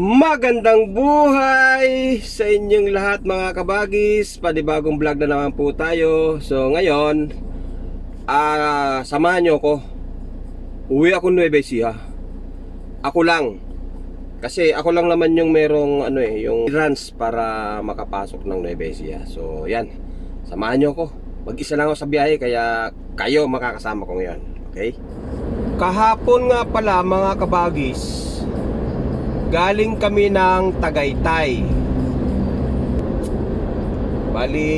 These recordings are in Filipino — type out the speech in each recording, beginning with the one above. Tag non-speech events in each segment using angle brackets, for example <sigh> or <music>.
Magandang buhay sa inyong lahat mga kabagis. Panibagong vlog na naman po tayo. So ngayon ah Samahan nyo ko Uwi ako Nueva Ecija. Ako lang. Kasi ako lang naman yung merong ano eh Yung runs para makapasok ng Nueva Ecija. So yan. Samahan nyo ko Mag-isa lang ako sa biyahe Kaya kayo makakasama ko ngayon. Okay? Kahapon nga pala mga kabagis Galing kami ng Tagaytay. Bali,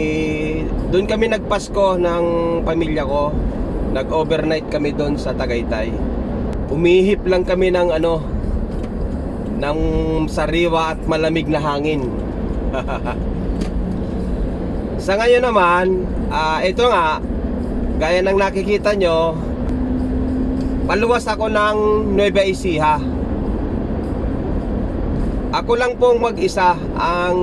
doon kami nagpasko ng pamilya ko. Nag-overnight kami doon sa Tagaytay. Umihip lang kami ng ano, ng sariwa at malamig na hangin. <laughs> sa ngayon naman, ah, ito nga, gaya ng nakikita nyo, paluwas ako ng Nueva Ecija. Ako lang pong mag-isa ang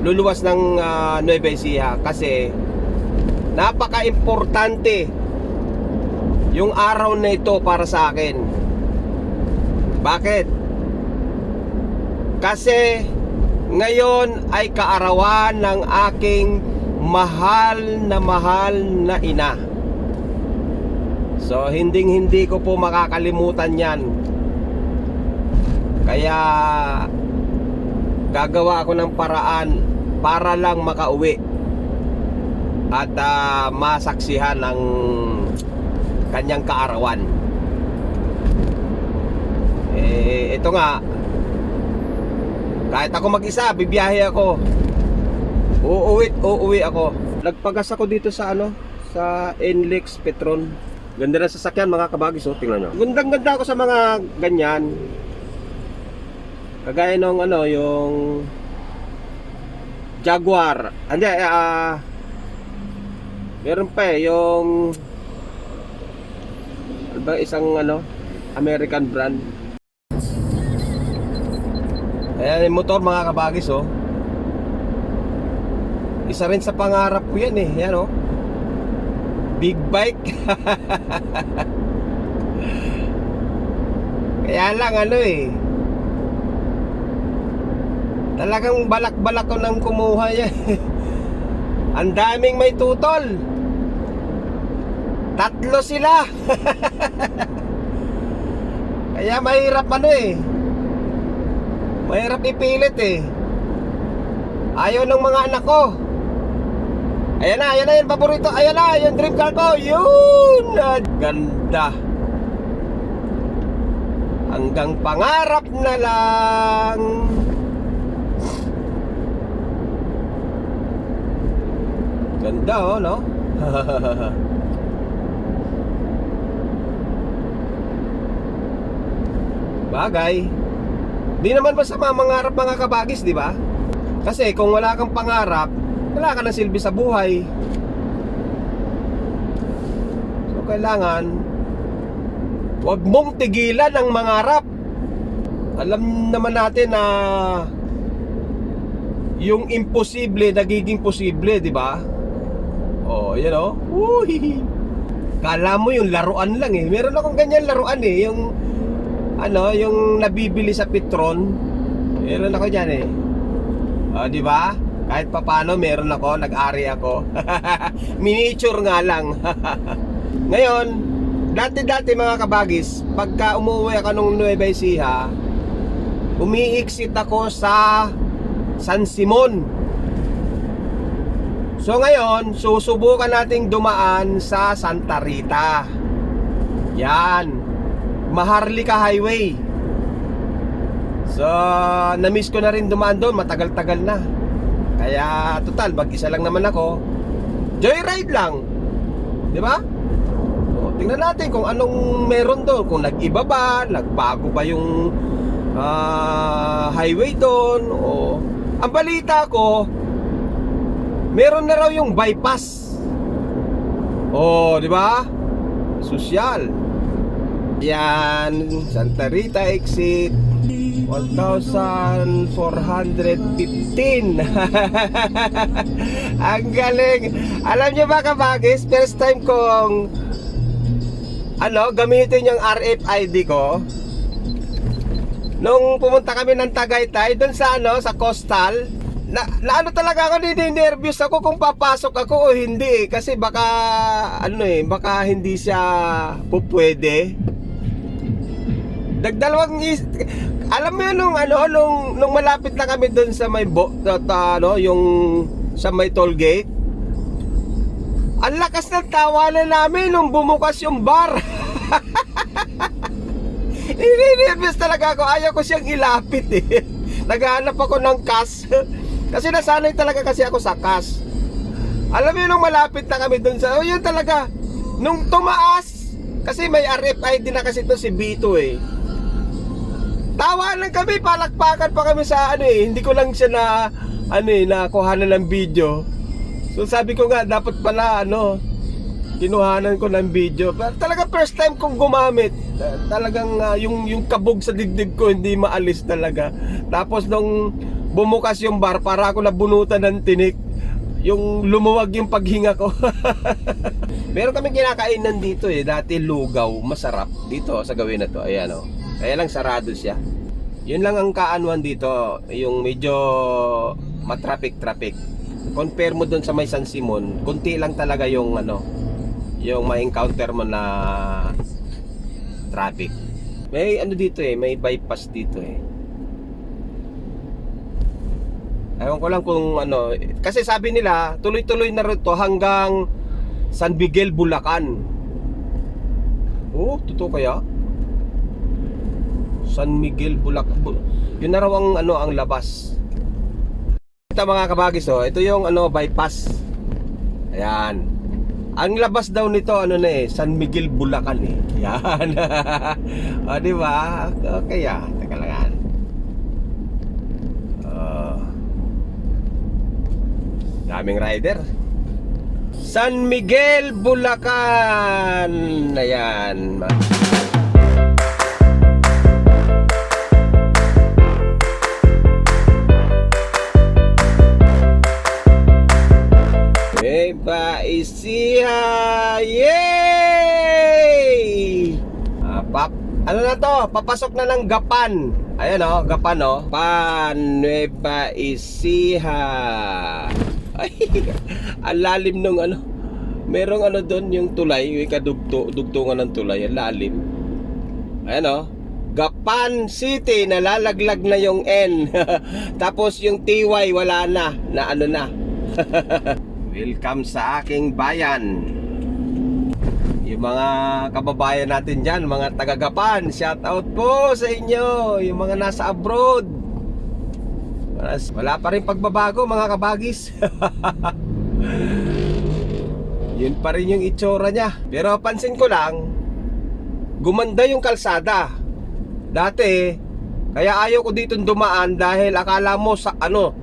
luluwas ng uh, Nueva Ecija kasi napaka-importante yung araw na ito para sa akin. Bakit? Kasi ngayon ay kaarawan ng aking mahal na mahal na ina. So, hinding hindi ko po makakalimutan yan. Kaya gagawa ako ng paraan para lang makauwi at ah, masaksihan ang kanyang kaarawan. Eh, ito nga, kahit ako mag-isa, bibiyahe ako. Uuwi, uuwi ako. Nagpagas ako dito sa ano, sa Enlex Petron. Ganda na sasakyan mga kabagis, oh, tingnan nyo. Gandang ganda ako sa mga ganyan. Kagaya nung ano, yung Jaguar. Hindi, ah meron pa eh, yung ano ba, isang ano, American brand. Ayan yung motor mga kabagis oh. Isa rin sa pangarap ko yan eh, yan oh. Big bike. <laughs> Kaya lang ano eh. Talagang balak-balak ko nang kumuha yan. <laughs> Ang daming may tutol. Tatlo sila. <laughs> Kaya mahirap ano eh. Mahirap ipilit eh. Ayaw ng mga anak ko. Ayan na, ayan na yung paborito. Ayan na, yung dream car ko. Yun! Ganda. Hanggang pangarap na lang. Ganda oh, no? <laughs> Bagay. Di naman masama mangarap mga kabagis, di ba? Kasi kung wala kang pangarap, wala ka ng silbi sa buhay. So kailangan Huwag mong tigilan ang mangarap. Alam naman natin na yung imposible nagiging posible, di ba? Oh, yan oh. Uy. Kala mo yung laruan lang eh. Meron akong ganyan laruan eh, yung ano, yung nabibili sa Petron. Meron ako diyan eh. Oh, di ba? Kahit papano meron ako, nag-ari ako. <laughs> Miniature nga lang. <laughs> Ngayon, dati-dati mga kabagis, pagka umuwi ako nung Nueva Ecija, umiiksit ako sa San Simon. So ngayon, susubukan nating dumaan sa Santa Rita. Yan. Maharlika Highway. So, na-miss ko na rin dumaan doon, matagal-tagal na. Kaya, total, mag-isa lang naman ako. Joyride lang. Di ba? O, tingnan natin kung anong meron doon. Kung nag-iba ba, nagbago ba yung ah, highway doon. O, ang balita ko, meron na raw yung bypass. Oh, di ba? Sosyal. Yan, Santa Rita exit 1,415 <laughs> Ang galing Alam niyo ba kabagis First time kong Ano, gamitin yung RFID ko nung pumunta kami ng Tagaytay, doon sa ano, sa coastal, na, na ano talaga ako, nervous ako kung papasok ako o hindi. Kasi baka, ano eh, baka hindi siya pupwede. Nagdalawang is alam mo yun nung ano nung, nung malapit na kami doon sa may bo, ta- ano yung sa may toll gate. Ang lakas ng tawanan namin nung bumukas yung bar. <laughs> Ininervous talaga ako. Ayaw ko siyang ilapit eh. <laughs> Naghahanap ako ng cash <laughs> kasi nasanay talaga kasi ako sa cash alam yun nung malapit na kami doon sa oh yun talaga nung tumaas kasi may RFID na kasi to si Bito eh Tawa lang kami, palakpakan pa kami sa ano eh. Hindi ko lang siya na ano eh, nakuhanan ng video. So sabi ko nga dapat pala ano kinuhanan ko ng video. Pero talaga first time kong gumamit. Ta- Talagang ah, yung yung kabog sa digdig ko hindi maalis talaga. Tapos nung bumukas yung bar para ako nabunutan ng tinik. Yung lumuwag yung paghinga ko. <laughs> Meron kami kinakainan dito eh. Dati lugaw, masarap. Dito sa gawin na to. Ayan oh. Kaya lang sarado siya. Yun lang ang kaanuan dito. Yung medyo matraffic-traffic. Compare mo dun sa may San Simon, kunti lang talaga yung ano, yung ma-encounter mo na traffic. May ano dito eh, may bypass dito eh. Ewan ko lang kung ano, kasi sabi nila, tuloy-tuloy na rito hanggang San Miguel, Bulacan. Oh, totoo kaya? San Miguel, Bulacan. Bu- Yun na raw ang ano ang labas. Ito mga kabagis oh, ito yung ano bypass. Ayan. Ang labas daw nito ano na eh, San Miguel, Bulacan eh. Yan. <laughs> o di ba? Okay ah, teka lang yan. Oh. Daming rider. San Miguel, Bulacan. Ayan. Eba isiha! Yay! Ah, pap, ano na to? Papasok na ng Gapan. Ayan oh, Gapan oh. Pan Nueva Ecija. Ay, ang lalim nung ano. Merong ano doon yung tulay, yung kadugto, dugtungan ng tulay, ang lalim. Ayan oh. Gapan City, nalalaglag na yung N. <laughs> Tapos yung TY wala na, na ano na. <laughs> Welcome sa aking bayan. Yung mga kababayan natin dyan, mga taga-Gapan, shout out po sa inyo. Yung mga nasa abroad. Wala pa rin pagbabago mga kabagis. <laughs> Yun pa rin yung itsura niya. Pero pansin ko lang, gumanda yung kalsada. Dati, kaya ayaw ko dito dumaan dahil akala mo sa ano,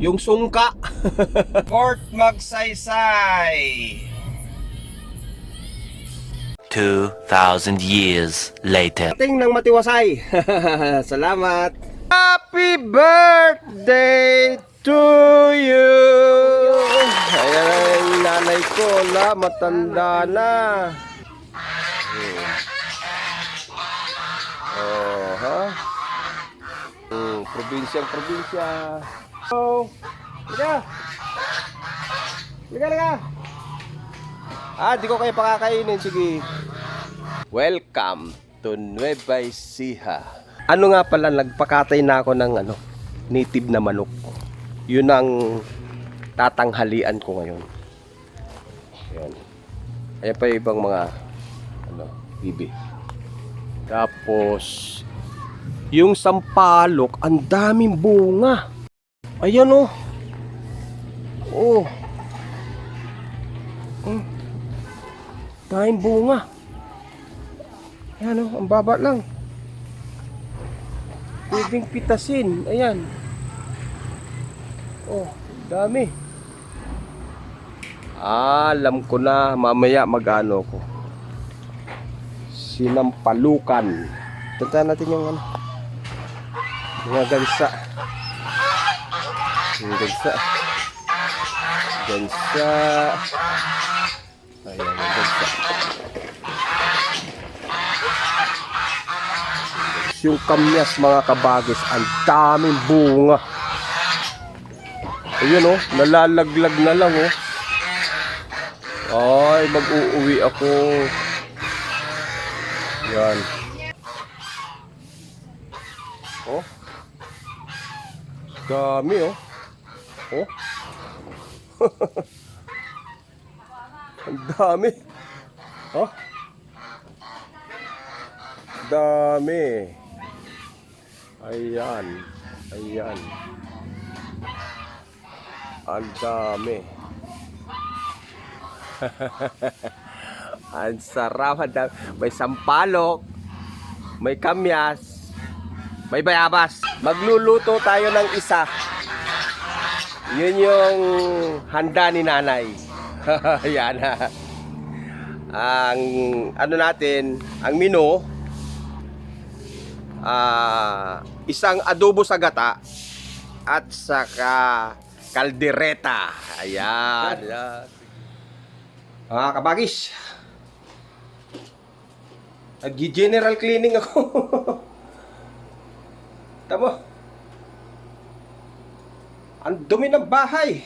yung sungka. <laughs> Port Magsaysay. 2,000 years later. Ating ng matiwasay. <laughs> Salamat. Happy birthday to you. Ayan ang nanay ko, la, matanda na. Oh, ha? Hmm, probinsyang probinsya. Oh, liga. Liga, liga. Ah, di ko kayo pakakainin. Sige. Welcome to Nueva Ecija. Ano nga pala, nagpakatay na ako ng ano, native na manok. Yun ang tatanghalian ko ngayon. Ayan. Ayan pa yung ibang mga ano, bibi. Tapos, yung sampalok, ang daming bunga. Ayan oh. Oh. Hmm. Daming bunga. Ayan oh, ang baba lang. Pwedeng pitasin. Ayan. Oh, dami. Ah, alam ko na. Mamaya magano ko. Sinampalukan. Punta natin yung ano. Mga gansa. Yung gansa. Gansa. Ayan, gansa. Yung kamyas mga kabagis. Ang daming bunga. Ayun oh, nalalaglag na lang oh. Ay, mag-uuwi ako. Yan. Oh. Dami oh. Oh. <laughs> Ang dami. Oh. Dami. Ayan. Ayan. Ang dami. <laughs> Ang sarap. May sampalok. May kamyas. May bayabas. Magluluto tayo ng isa. Yun yung handa ni nanay. <laughs> Yan ha. Ang ano natin, ang menu, ah isang adobo sa gata at saka kaldereta. Ayan. Ayan. Mga kabagis. Nag-general cleaning ako. <laughs> Tama. Ang dumi ng bahay.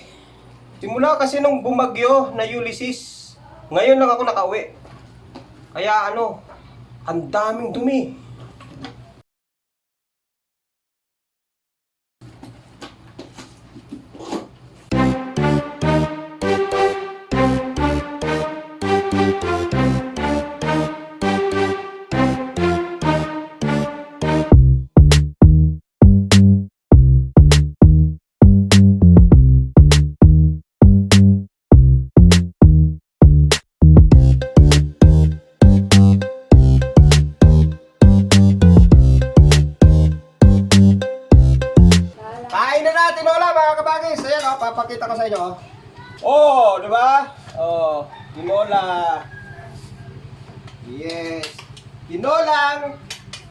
Simula kasi nung bumagyo na Ulysses, ngayon lang ako nakauwi. Kaya ano, ang daming dumi. Yes. Tinolang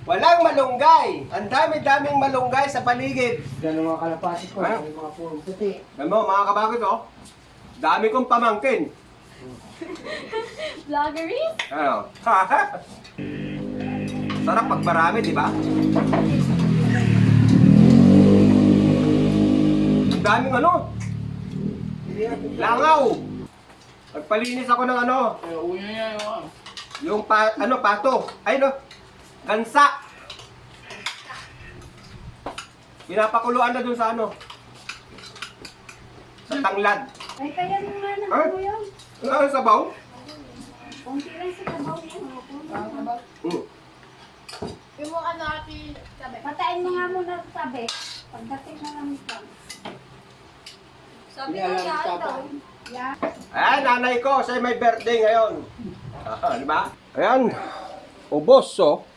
walang malunggay. Ang dami-daming malunggay sa paligid. Ganun mga kalapati ko, yung mga purong puti. Alam mo, mga kabagis oh. Dami kong pamangkin. <laughs> Vloggeries? Ano? <laughs> Sarap pag marami, di ba? Ang daming ano? Langaw! Nagpalinis ako ng ano, yung pa, ano, pato. Ay, no, gansa. Pinapakuluan na dun sa ano. Sa tanglad. Ay, kaya nung nga na Ah? ano yun. Ano sabaw? Kunti lang sa kabaw yun. Mm. Yung ano ati sabi. Patayin mo nga muna sabi. Pagdating na lang ito. Sabi Hindi ko alam yan tapa. daw. Yan. Ayan, nanay ko, siya may birthday ngayon. Ah, di ba? Ayan, ubos, oh.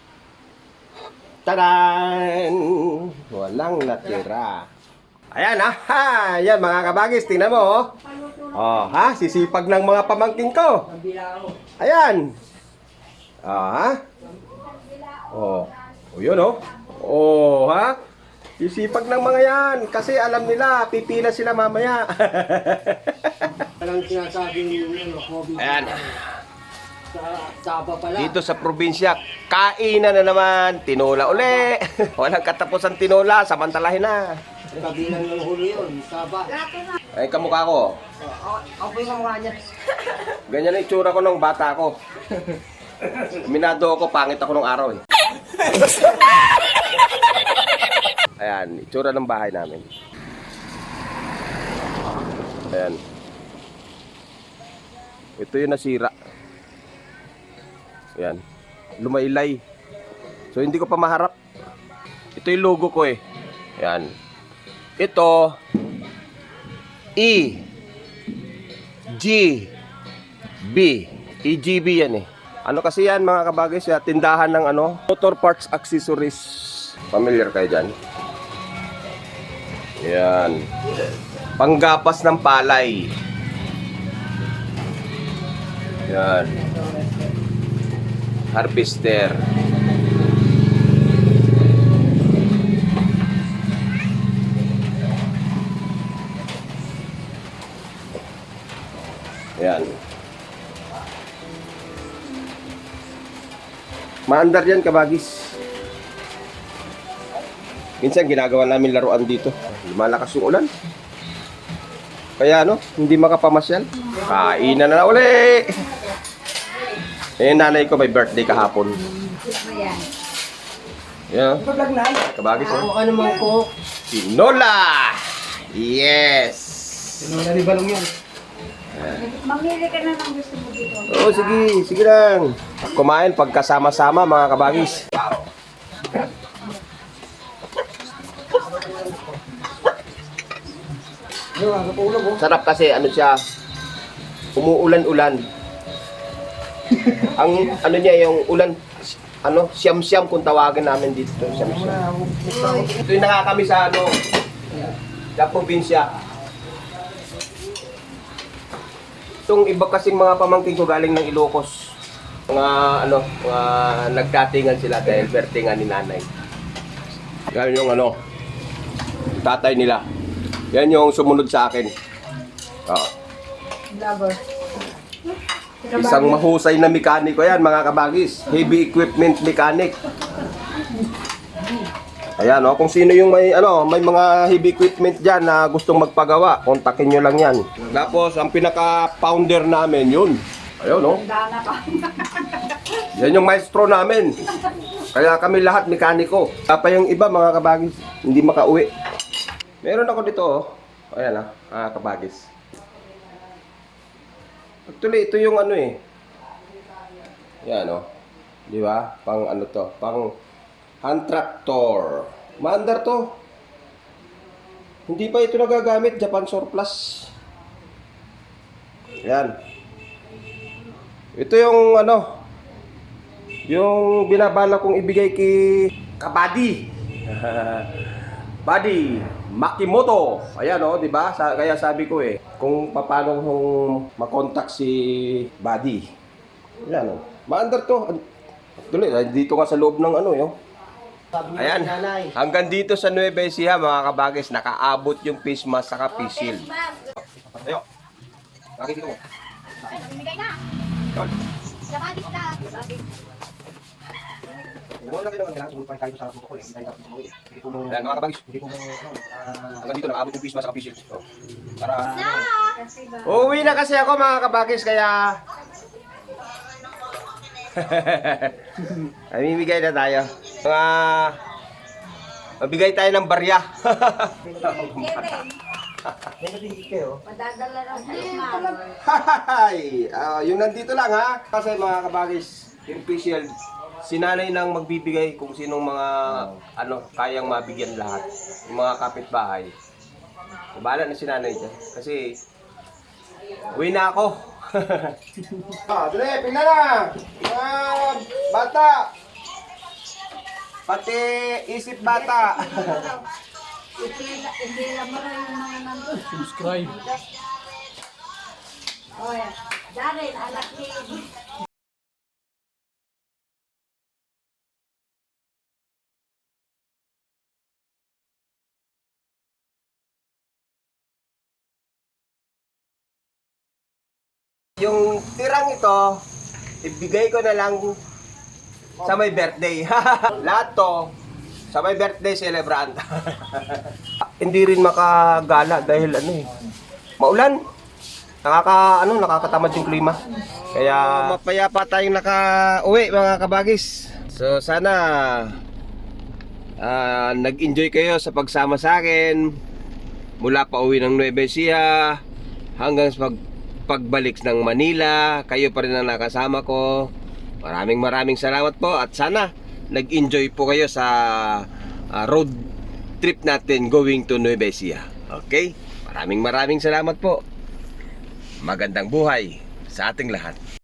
Tadan! Walang natira. Ayan, ha? ha. Ayan, mga kabagis, tingnan mo, oh. Oh, ha? Sisipag ng mga pamangking ko. Ayan. Ah, ha? Oh. Oh, yun, oh. Oh, ha? Sisipag ng mga yan. Kasi alam nila, pipila sila mamaya. <laughs> Parang sinasabing ano, hobby. Ayan. Sa Saba pala. Dito sa probinsya, kainan na naman, tinola uli. <laughs> Walang katapusan tinola, samantalahin na. Kabilang ng huli yun, Saba. Ay, kamukha ko. Ako yung kamukha niya. <laughs> Ganyan ang itsura ko nung bata ko. Minado ako, pangit ako nung araw eh. Ayan, itsura ng bahay namin. Ayan. Ito yung nasira. Ayan. Lumaylay. So, hindi ko pa maharap. Ito yung logo ko eh. Ayan. Ito, E, G, B. EGB yan eh. Ano kasi yan mga kabagay siya? Tindahan ng ano? Motor parts accessories. Familiar kayo dyan? Yan. Panggapas ng palay. Yan. Harvester. Yan. Maandar yan, kabagis. Minsan ginagawa namin laruan dito. Lumalakas yung ulan. Kaya ano, hindi makapamasyal. Kainan na na uli! Eh, nanay ko may birthday kahapon. Yan. Kabagis oh. Ano naman ko? Tinola! Yes! Nalibalong yan. Mamili ka na ng gusto mo dito. Oo, sige, sige lang. Kumain pagkasama-sama mga kabagis. Sarap kasi ano siya, umuulan-ulan. Ang ano niya yung ulan, ano, siyam-siyam kung tawagin namin dito. Siyam-siyam. Ito yung nakakami sa ano, sa probinsya. Itong iba kasing mga pamangkin ko galing ng Ilocos. Mga ano, mga nagdatingan sila dahil bertingan ni nanay. Yan yung ano, tatay nila. Yan yung sumunod sa akin. Oo. Isang mahusay na mekaniko yan mga kabagis. Heavy equipment mechanic. Ayan, oh, kung sino yung may ano, may mga heavy equipment diyan na gustong magpagawa, kontakin nyo lang 'yan. Tapos ang pinaka founder namin 'yun. Ayun, ka. <laughs> Yan yung maestro namin. Kaya kami lahat mekaniko. Pa yung iba mga kabagis, hindi makauwi. Meron ako dito, oh. Ayan ah, ah kabagis. Actually, ito yung ano eh. Yan oh. Di ba? Pang ano to? Pang hand tractor. Maandar to. Hindi pa ito nagagamit. Japan surplus. Yan. Ito yung ano, yung binabala kong ibigay kay Kabady. <laughs> Buddy, Makimoto. Ayan oh, 'di ba? Sa, kaya sabi ko eh, kung paano kung makontak si Buddy. Ayan oh. Maandar to. Tuloy, dito nga sa loob ng ano eh. oh. Ayan. Hanggang dito sa Nueva Ecija, mga kabagis, nakaabot yung face mask saka face shield. Ayo. Nakikita mo. Bigay na. Yun. Sabadis ka. Wala lang kailangan kailangan tumulong pa tayo sa protocol. Hindi tayo tapos umuwi. Hindi mga kabagis. Ah, dito, nakaabot yung saka face shield. Oh. Para... Uuwi na kasi ako mga kabagis kaya Amimigay na tayo. Mga Mabigay tayo ng barya. Madadala ng Christmas. Hi! Ah, yung nandito lang ha. Kasi mga kabagis, yung official, sinanay nang magbibigay kung sinong mga ano kayang mabigyan lahat. Yung mga kapitbahay. Bahala na sinanay dyan. Kasi uwi na ako. <laughs> ah, dali, pila na! Mga bata! Pati isip bata. Subscribe. Oh, yeah. Darren, anak ni Yung tirang ito, ibigay ko na lang sa may birthday. <laughs> Lahat to, sa may birthday celebrant. <laughs> Hindi rin makagala dahil ano eh, maulan. Nakaka, ano, nakakatamad yung klima. Kaya mapayapa tayong naka-uwi mga kabagis. So sana ah, nag-enjoy kayo sa pagsama sa akin mula pa uwi ng Nueva Ecija hanggang sa pag pagbalik ng Manila. Kayo pa rin ang nakasama ko. Maraming maraming salamat po at sana nag-enjoy po kayo sa ah, road trip natin going to Nueva Ecija. Okay? Maraming maraming salamat po. Magandang buhay sa ating lahat.